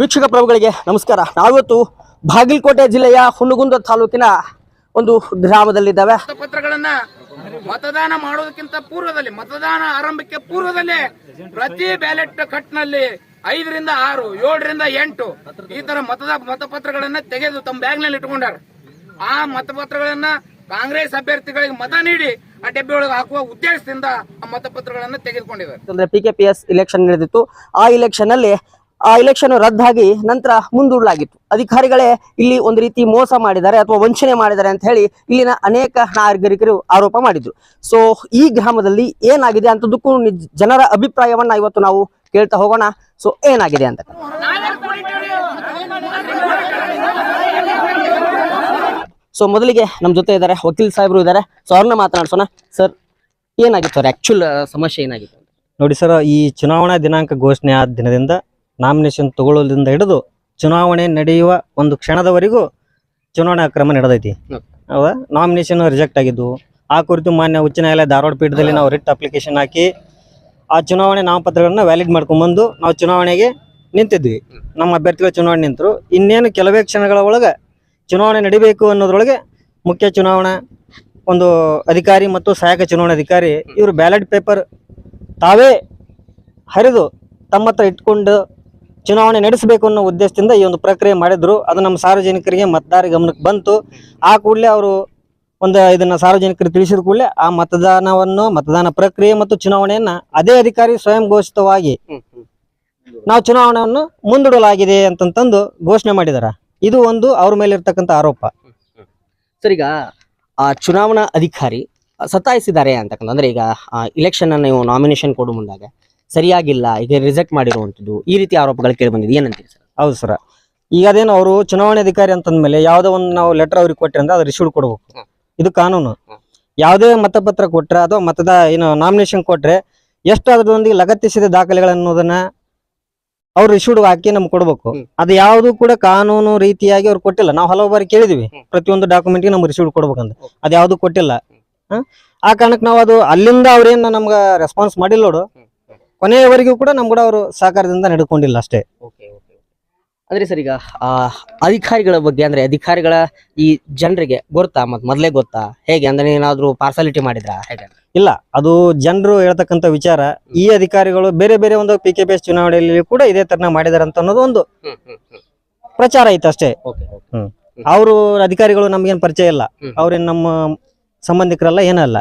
ವೀಕ್ಷಕ ಪ್ರಭುಗಳಿಗೆ ನಮಸ್ಕಾರ. ನಾವಿವತ್ತು ಬಾಗಲಕೋಟೆ ಜಿಲ್ಲೆಯ ಹುನಗುಂದ ತಾಲೂಕಿನ ಒಂದು ಗ್ರಾಮದಲ್ಲಿದ್ದಾವೆ. ಪತ್ರಗಳನ್ನ ಮತದಾನ ಮಾಡೋದಕ್ಕಿಂತ ಪೂರ್ವದಲ್ಲಿ ಮತದಾನ ಆರಂಭಕ್ಕೆ ಪೂರ್ವದಲ್ಲಿ ಪ್ರತಿ ಬ್ಯಾಲೆಟ್ ಕಟ್ನಲ್ಲಿ ಐದರಿಂದ ಆರು ಏಳರಿಂದ ಎಂಟು ಈ ತರ ಮತದ ಮತಪತ್ರಗಳನ್ನ ತೆಗೆದು ತಮ್ಮ ಬ್ಯಾಗ್ನಲ್ಲಿ ಇಟ್ಕೊಂಡಾರ ಆ ಮತಪತ್ರಗಳನ್ನ ಕಾಂಗ್ರೆಸ್ ಅಭ್ಯರ್ಥಿಗಳಿಗೆ ಮತ ನೀಡಿ ಆ ಡಬ್ಬಿ ಒಳಗೆ ಹಾಕುವ ಉದ್ದೇಶದಿಂದ ಆ ಮತಪತ್ರಗಳನ್ನ ತೆಗೆದುಕೊಂಡಿದ್ದಾರೆ. P K P S election ನಡೆದಿತ್ತು. ಆ ಇಲೆಕ್ಷನ್ ಅಲ್ಲಿ ಆ ಎಲೆಕ್ಷನ್ ರದ್ದಾಗಿ ನಂತರ ಮುಂದೂಡಲಾಗಿತ್ತು. ಅಧಿಕಾರಿಗಳೇ ಇಲ್ಲಿ ಒಂದು ರೀತಿ ಮೋಸ ಮಾಡಿದ್ದಾರೆ ಅಥವಾ ವಂಚನೆ ಮಾಡಿದ್ದಾರೆ ಅಂತ ಹೇಳಿ ಇಲ್ಲಿನ ಅನೇಕ ನಾಗರಿಕರು ಆರೋಪ ಮಾಡಿದ್ರು. ಸೊ ಈ ಗ್ರಾಮದಲ್ಲಿ ಏನಾಗಿದೆ ಅಂತದಕ್ಕೂ ಜನರ ಅಭಿಪ್ರಾಯವನ್ನ ಇವತ್ತು ನಾವು ಕೇಳ್ತಾ ಹೋಗೋಣ. ಸೊ ಏನಾಗಿದೆ ಅಂತ. ಸೊ ಮೊದಲಿಗೆ ನಮ್ಮ ಜೊತೆ ಇದ್ದಾರೆ, ವಕೀಲ್ ಸಾಹೇಬರು ಇದ್ದಾರೆ. ಸೊ ಅವ್ರನ್ನ ಮಾತನಾಡ್ಸೋಣ. ಸರ್ ಏನಾಗಿತ್ತು ಸರ್ ಆಕ್ಚುಲ್ ಸಮಸ್ಯೆ ಏನಾಗಿತ್ತು? ನೋಡಿ ಸರ್ ಈ ಚುನಾವಣಾ ದಿನಾಂಕ ಘೋಷಣೆ ಆದ ದಿನದಿಂದ ನಾಮಿನೇಷನ್ ತಗೊಳ್ಳೋದ್ರಿಂದ ಹಿಡಿದು ಚುನಾವಣೆ ನಡೆಯುವ ಒಂದು ಕ್ಷಣದವರೆಗೂ ಚುನಾವಣಾ ಕ್ರಮ ನಡೆದೈತಿ. ಹೌದಾ ನಾಮಿನೇಷನ್ ರಿಜೆಕ್ಟ್ ಆಗಿದ್ದು ಆ ಕುರಿತು ಮಾನ್ಯ ಉಚ್ಚ ನ್ಯಾಯಾಲಯ ಧಾರವಾಡ ಪೀಠದಲ್ಲಿ ನಾವು ರಿಟ್ ಅಪ್ಲಿಕೇಶನ್ ಹಾಕಿ ಆ ಚುನಾವಣೆ ನಾಮಪತ್ರಗಳನ್ನ ವ್ಯಾಲಿಡ್ ಮಾಡ್ಕೊಂಡ್ಬಂದು ನಾವು ಚುನಾವಣೆಗೆ ನಿಂತಿದ್ವಿ. ನಮ್ಮ ಅಭ್ಯರ್ಥಿಗಳ ಚುನಾವಣೆ ನಿಂತರು. ಇನ್ನೇನು ಕೆಲವೇ ಕ್ಷಣಗಳ ಒಳಗೆ ಚುನಾವಣೆ ನಡಿಬೇಕು ಅನ್ನೋದ್ರೊಳಗೆ ಮುಖ್ಯ ಚುನಾವಣಾ ಒಂದು ಅಧಿಕಾರಿ ಮತ್ತು ಸಹಾಯಕ ಚುನಾವಣಾ ಅಧಿಕಾರಿ ಇವರು ಬ್ಯಾಲೆಟ್ ಪೇಪರ್ ತಾವೇ ಹರಿದು ತಮ್ಮ ಹತ್ರ ಇಟ್ಕೊಂಡು ಚುನಾವಣೆ ನಡೆಸಬೇಕು ಅನ್ನೋ ಉದ್ದೇಶದಿಂದ ಈ ಒಂದು ಪ್ರಕ್ರಿಯೆ ಮಾಡಿದ್ರು. ಅದು ನಮ್ಮ ಸಾರ್ವಜನಿಕರಿಗೆ ಮತದಾರ ಗಮನಕ್ಕೆ ಬಂತು. ಆ ಕೂಡಲೇ ಅವರು ಒಂದು ಇದನ್ನ ಸಾರ್ವಜನಿಕರಿಗೆ ತಿಳಿಸಿದ ಕೂಡಲೇ ಆ ಮತದಾನವನ್ನು, ಮತದಾನ ಪ್ರಕ್ರಿಯೆ ಮತ್ತು ಚುನಾವಣೆಯನ್ನ ಅದೇ ಅಧಿಕಾರಿ ಸ್ವಯಂ ಘೋಷಿತವಾಗಿ ನಾವು ಚುನಾವಣೆಯನ್ನು ಮುಂದೂಡಲಾಗಿದೆ ಅಂತಂತಂದು ಘೋಷಣೆ ಮಾಡಿದಾರ. ಇದು ಒಂದು ಅವ್ರ ಮೇಲೆ ಇರ್ತಕ್ಕಂಥ ಆರೋಪ. ಸರ್, ಈಗ ಆ ಚುನಾವಣಾ ಅಧಿಕಾರಿ ಸತಾಯಿಸಿದ್ದಾರೆ ಅಂತಕ್ಕಂಥ ಅಂದ್ರೆ ಈಗ ಇಲೆಕ್ಷನ್ ಅನ್ನ ನೀವು ನಾಮಿನೇಷನ್ ಕೊಡು ಮುಂದಾಗ. ಸರಿಯಾಗಿಲ್ಲ ಈಗ ರಿಜೆಕ್ಟ್ ಮಾಡಿರುವಂಥದ್ದು ಈ ರೀತಿ ಆರೋಪಗಳು ಕೇಳಿ ಬಂದಿದೆ. ಏನಂತೀರಿ ಸರ್? ಹೌದು ಸರ್. ಈಗ ಅದೇನು ಅವರು ಚುನಾವಣೆ ಅಧಿಕಾರಿ ಅಂತಂದ್ಮೇಲೆ ಯಾವುದೋ ಒಂದು ನಾವು ಲೆಟರ್ ಅವ್ರಿಗೆ ಕೊಟ್ಟರೆ ಅಂದ್ರೆ ಅದು ರಿಸೀವ್ ಕೊಡ್ಬೇಕು. ಇದು ಕಾನೂನು. ಯಾವುದೇ ಮತಪತ್ರ ಕೊಟ್ಟರೆ ಅಥವಾ ಮತದ ಏನು ನಾಮಿನೇಷನ್ ಕೊಟ್ಟರೆ ಎಷ್ಟು ಅದರೊಂದಿಗೆ ಲಗತ್ತಿಸಿದ ದಾಖಲೆಗಳನ್ನೋದನ್ನ ಅವ್ರು ರಿಸೀವ್ಡ್ ಹಾಕಿ ನಮ್ಗೆ ಕೊಡ್ಬೇಕು. ಅದು ಯಾವುದು ಕೂಡ ಕಾನೂನು ರೀತಿಯಾಗಿ ಅವ್ರು ಕೊಟ್ಟಿಲ್ಲ. ನಾವು ಹಲವು ಬಾರಿ ಕೇಳಿದ್ವಿ. ಪ್ರತಿಯೊಂದು ಡಾಕ್ಯುಮೆಂಟ್ಗೆ ನಮ್ಗೆ ರಿಸೀವ್ಡ್ ಕೊಡ್ಬೇಕಂತ. ಅದು ಯಾವುದು ಕೊಟ್ಟಿಲ್ಲ? ಆ ಕಾರಣಕ್ಕೆ ನಾವು ಅದು ಅಲ್ಲಿಂದ ಅವ್ರೇನು ನಮ್ಗೆ ರೆಸ್ಪಾನ್ಸ್ ಮಾಡಿಲ್ಲ ನೋಡು. ಕೊನೆಯವರೆಗೂ ಕೂಡ ನಮ್ ಕೂಡ ಅವರು ಸಹಕಾರದಿಂದ ನಡ್ಕೊಂಡಿಲ್ಲ ಅಷ್ಟೇ. ಅಂದ್ರೆ ಸರ್ ಈಗ ಆ ಅಧಿಕಾರಿಗಳ ಬಗ್ಗೆ ಅಂದ್ರೆ ಅಧಿಕಾರಿಗಳ ಈ ಜನರಿಗೆ ಗೊತ್ತಾ ಮತ್ ಮೊದ್ಲೇ ಗೊತ್ತಾ? ಹೇಗೆ ಅಂದ್ರೆ ಏನಾದ್ರು ಪಾರ್ಸಾಲಿಟಿ ಮಾಡಿದ್ರಾ? ಹೇಗೆ? ಇಲ್ಲ ಅದು ಜನರು ಹೇಳ್ತಕ್ಕಂಥ ವಿಚಾರ ಈ ಅಧಿಕಾರಿಗಳು ಬೇರೆ ಬೇರೆ ಒಂದು ಪಿ ಕೆ ಪಿ ಎಸ್ ಚುನಾವಣೆಯಲ್ಲಿ ಕೂಡ ಇದೇ ತರನ ಮಾಡಿದಾರೆ ಅಂತ ಅನ್ನೋದು ಒಂದು ಪ್ರಚಾರ ಐತೆ ಅಷ್ಟೇ. ಅವರು ಅಧಿಕಾರಿಗಳು ನಮ್ಗೇನ್ ಪರಿಚಯ ಇಲ್ಲ. ಹ್ಮ್. ಅವ್ರೇನ್ ನಮ್ಮ ಸಂಬಂಧಿಕರಲ್ಲ ಏನಲ್ಲ.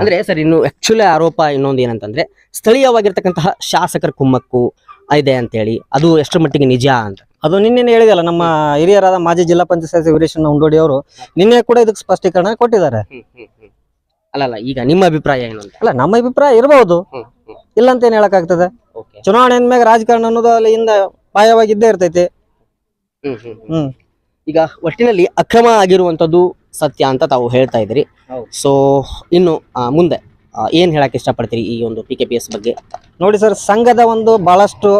ಅಂದ್ರೆ ಸರ್ ಇನ್ನು ಆಕ್ಚುಲಿ ಆರೋಪ ಇನ್ನೊಂದು ಏನಂತಂದ್ರೆ ಸ್ಥಳೀಯವಾಗಿರ್ತಕ್ಕಂತಹ ಶಾಸಕರ ಕುಮ್ಮಕ್ಕು ಇದೆ ಅಂತೇಳಿ. ಅದು ಎಷ್ಟರ ಮಟ್ಟಿಗೆ ನಿಜ ಅಂತ. ಅದು ನಿನ್ನೆ ಹೇಳಿದಲ್ಲ ನಮ್ಮ ಹಿರಿಯರಾದ ಮಾಜಿ ಜಿಲ್ಲಾ ಪಂಚಾಯತ್ ವೀರೇಶನ್ ಉಂಡೋಡಿ ಅವರು ನಿನ್ನೆ ಕೂಡ ಇದಕ್ಕೆ ಸ್ಪಷ್ಟೀಕರಣ ಕೊಟ್ಟಿದ್ದಾರೆ. ಅಲ್ಲಲ್ಲ ಈಗ ನಿಮ್ಮ ಅಭಿಪ್ರಾಯ ಏನು ಅಂತ? ಅಲ್ಲ ನಮ್ಮ ಅಭಿಪ್ರಾಯ ಇರಬಹುದು ಇಲ್ಲ ಅಂತ ಏನ್ ಹೇಳಕ್ಕಾಗ್ತದೆ? ಚುನಾವಣೆ ಅಂದ್ಮ್ಯಾಗ ರಾಜಕಾರಣ ಅನ್ನೋದು ಅಲ್ಲಿಂದ ಪಾಯವಾಗಿದ್ದೇ ಇರ್ತೈತಿ. ಹ್ಮ್ ಈಗ ಒಟ್ಟಿನಲ್ಲಿ ಅಕ್ರಮ ಆಗಿರುವಂತದ್ದು ಸತ್ಯ ಅಂತ ತಾವು ಹೇಳ್ತಾ ಇದ್ರಿ. ಸೊ ಇನ್ನು ಮುಂದೆ ಏನ್ ಹೇಳಕ್ ಇಷ್ಟಪಡ್ತೀರಿ ಈ ಒಂದು ಪಿ ಕೆ ಪಿ ಎಸ್ ಬಗ್ಗೆ? ನೋಡಿ ಸರ್ ಸಂಘದ ಒಂದು ಬಹಳಷ್ಟು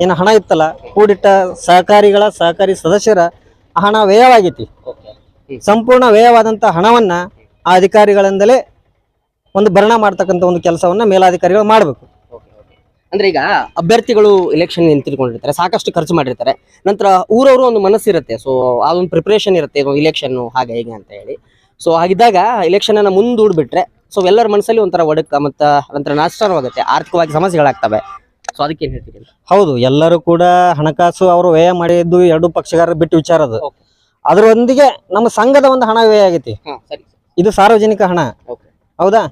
ಏನು ಹಣ ಇತ್ತಲ್ಲ ಕೂಡಿಟ್ಟ ಸಹಕಾರಿಗಳ ಸಹಕಾರಿ ಸದಸ್ಯರ ಹಣ ವ್ಯಯವಾಗೈತಿ ಸಂಪೂರ್ಣ ವ್ಯಯವಾದಂತಹ ಹಣವನ್ನ ಆ ಅಧಿಕಾರಿಗಳಿಂದಲೇ ಒಂದು ಭರಣ ಮಾಡ್ತಕ್ಕಂಥ ಒಂದು ಕೆಲಸವನ್ನ ಮೇಲಾಧಿಕಾರಿಗಳು ಮಾಡಬೇಕು. ಅಂದ್ರೆ ಈಗ ಅಭ್ಯರ್ಥಿಗಳು ಇಲೆಕ್ಷನ್ ನಿಂತಿರ್ಕೊಂಡಿರ್ತಾರೆ ಸಾಕಷ್ಟು ಖರ್ಚು ಮಾಡಿರ್ತಾರೆ. ನಂತರ ಊರವರು ಒಂದು ಮನಸ್ಸಿರುತ್ತೆ ಸೊ ಅದೊಂದು ಪ್ರಿಪರೇಷನ್ ಇರುತ್ತೆ ಇಲೆಕ್ಷನ್ ಹಾಗೆ ಹೇಗೆ ಅಂತ ಹೇಳಿ. ಸೊ ಹಾಗಿದ್ದಾಗ ಎಲೆಕ್ಷನ್ ಅನ್ನ ಮುಂದೂಡ್ಬಿಟ್ರೆ ಸೊ ಎಲ್ಲರ ಮನಸ್ಸಲ್ಲಿ ಒಂಥರ ಒಡಕ ಮತ್ತ ನಂತರ ನಷ್ಟವಾಗುತ್ತೆ ಆರ್ಥಿಕವಾಗಿ ಸಮಸ್ಯೆಗಳಾಗ್ತವೆ. ಸೊ ಅದಕ್ಕೆ ಏನ್ ಹೇಳ್ತೀನಿ ಹೌದು ಎಲ್ಲರೂ ಕೂಡ ಹಣಕಾಸು ಅವರು ವ್ಯಯ ಮಾಡಿದ್ದು ಎರಡು ಪಕ್ಷಗಾರ ಬಿಟ್ಟು ವಿಚಾರ ಅದು. ಅದರೊಂದಿಗೆ ನಮ್ಮ ಸಂಘದ ಒಂದು ಹಣ ವ್ಯಯ ಆಗೈತಿ. ಇದು ಸಾರ್ವಜನಿಕ ಹಣ. ಹೌದಾ?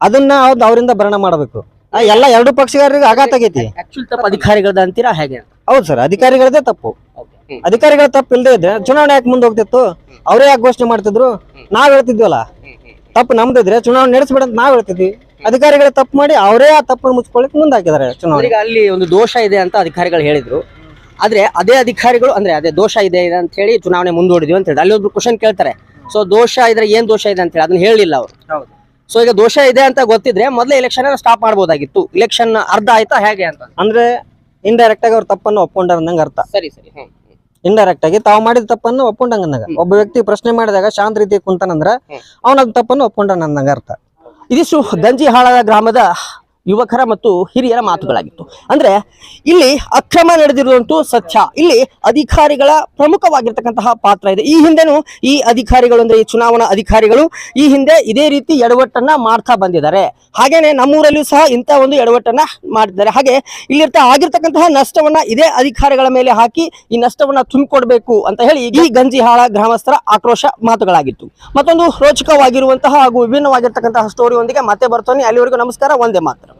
ಅದನ್ನ ಅವ್ರಿಂದ ಅವರಿಂದ ಭರಣ ಮಾಡಬೇಕು. ಎಲ್ಲ ಎರಡು ಪಕ್ಷಗಾರರಿಗೆ ಆಘಾತ ಆಗೈತಿ. ಆಕ್ಚುಲ್ ತಪ್ಪ ಅಧಿಕಾರಿಗಳದ ಅಂತೀರಾ ಹೇಗೆ ಹೌದು ಸರ್ ಅಧಿಕಾರಿಗಳದೇ ತಪ್ಪು. ಅಧಿಕಾರಿಗಳ ತಪ್ಪು ಇಲ್ಲದೆ ಇದ್ರೆ ಚುನಾವಣೆ ಯಾಕೆ ಮುಂದೆ ಹೋಗ್ತಿತ್ತು ಅವರೇ ಯಾಕೆ ಘೋಷಣೆ ಮಾಡ್ತಿದ್ರು? ನಾವ್ ಹೇಳ್ತಿದ್ವಲ್ಲ. ತಪ್ಪು ನಮ್ದಿದ್ರೆ ಚುನಾವಣೆ ನಡೆಸ್ಬೇಡ ಅಂತ ನಾವ್ ಹೇಳ್ತಿದ್ವಿ. ಅಧಿಕಾರಿಗಳ ತಪ್ಪು ಮಾಡಿ ಅವರೇ ಆ ತಪ್ಪನ್ನು ಮುಚ್ಕೊಳ್ಳಿಕ್ ಮುಂದಾಕಿದ್ದಾರೆ ಚುನಾವಣೆ. ಅಲ್ಲಿ ಒಂದು ದೋಷ ಇದೆ ಅಂತ ಅಧಿಕಾರಿಗಳು ಹೇಳಿದ್ರು. ಆದ್ರೆ ಅದೇ ಅಧಿಕಾರಿಗಳು ಅಂದ್ರೆ ಅದೇ ದೋಷ ಇದೆ ಇದೆ ಅಂತ ಹೇಳಿ ಚುನಾವಣೆ ಮುಂದೂಡಿದ್ವಿ ಅಂತ ಹೇಳಿ. ಅಲ್ಲಿ ಒಬ್ರು ಕ್ವಶನ್ ಕೇಳ್ತಾರೆ. ಸೊ ದೋಷ ಇದ್ರೆ ಏನ್ ದೋಷ ಇದೆ ಅಂತ ಹೇಳಿ ಅದನ್ನ ಹೇಳಿಲ್ಲ ಅವರು. ಹೌದು. ಸೊ ಈಗ ದೋಷ ಇದೆ ಅಂತ ಗೊತ್ತಿದ್ರೆ ಮೊದಲೇ ಎಲೆಕ್ಷನ್ ಸ್ಟಾಪ್ ಮಾಡಬಹುದಾಗಿತ್ತು ಇಲೆಕ್ಷನ್ ಅರ್ಧ ಆಯ್ತಾ ಹೇಗೆ ಅಂತ. ಅಂದ್ರೆ ಇಂಡೈರೆಕ್ಟ್ ಆಗಿ ಅವ್ರ ತಪ್ಪನ್ನು ಒಪ್ಕೊಂಡಂಗ ಅರ್ಥ. ಸರಿ ಸರಿ. ಇಂಡೈರೆಕ್ಟ್ ಆಗಿ ತಾವು ಮಾಡಿದ ತಪ್ಪನ್ನು ಒಪ್ಕೊಂಡಂಗ ಒಬ್ಬ ವ್ಯಕ್ತಿ ಪ್ರಶ್ನೆ ಮಾಡಿದಾಗ ಶಾಂತ ರೀತಿ ಕುಂತನಂದ್ರ. ಅವನ ತಪ್ಪನ್ನು ಒಪ್ಕೊಂಡಾನ ಅಂದಂಗ ಅರ್ಥ ಇದಿಷ್ಟು ಗಂಜಿಹಾಳದ ಗ್ರಾಮದ ಯುವಕರ ಮತ್ತು ಹಿರಿಯರ ಮಾತುಗಳಾಗಿತ್ತು. ಅಂದ್ರೆ ಇಲ್ಲಿ ಅಕ್ರಮ ನಡೆದಿರುವಂತೂ ಸತ್ಯ. ಇಲ್ಲಿ ಅಧಿಕಾರಿಗಳ ಪ್ರಮುಖವಾಗಿರ್ತಕ್ಕಂತಹ ಪಾತ್ರ ಇದೆ. ಈ ಹಿಂದೆನೂ ಈ ಅಧಿಕಾರಿಗಳು ಅಂದ್ರೆ ಈ ಚುನಾವಣಾ ಅಧಿಕಾರಿಗಳು ಈ ಹಿಂದೆ ಇದೇ ರೀತಿ ಎಡವಟ್ಟನ್ನ ಮಾಡ್ತಾ ಬಂದಿದ್ದಾರೆ. ಹಾಗೇನೆ ನಮ್ಮೂರಲ್ಲೂ ಸಹ ಇಂಥ ಒಂದು ಎಡವಟ್ಟನ್ನ ಮಾಡಿದ್ದಾರೆ. ಹಾಗೆ ಇಲ್ಲಿರ್ತ ಆಗಿರ್ತಕ್ಕಂತಹ ನಷ್ಟವನ್ನ ಇದೇ ಅಧಿಕಾರಿಗಳ ಮೇಲೆ ಹಾಕಿ ಈ ನಷ್ಟವನ್ನ ತುಂಬಿಕೊಡ್ಬೇಕು ಅಂತ ಹೇಳಿ ಈ ಗಂಜಿಹಾಳ ಗ್ರಾಮಸ್ಥರ ಆಕ್ರೋಶ ಮಾತುಗಳಾಗಿತ್ತು. ಮತ್ತೊಂದು ರೋಚಕವಾಗಿರುವಂತಹ ಹಾಗೂ ವಿಭಿನ್ನವಾಗಿರ್ತಕ್ಕಂತಹ ಸ್ಟೋರಿಯೊಂದಿಗೆ ಮತ್ತೆ ಬರ್ತೀನಿ. ಅಲ್ಲಿವರೆಗೂ ನಮಸ್ಕಾರ. ಒಂದೇ ಮಾತ್ರ.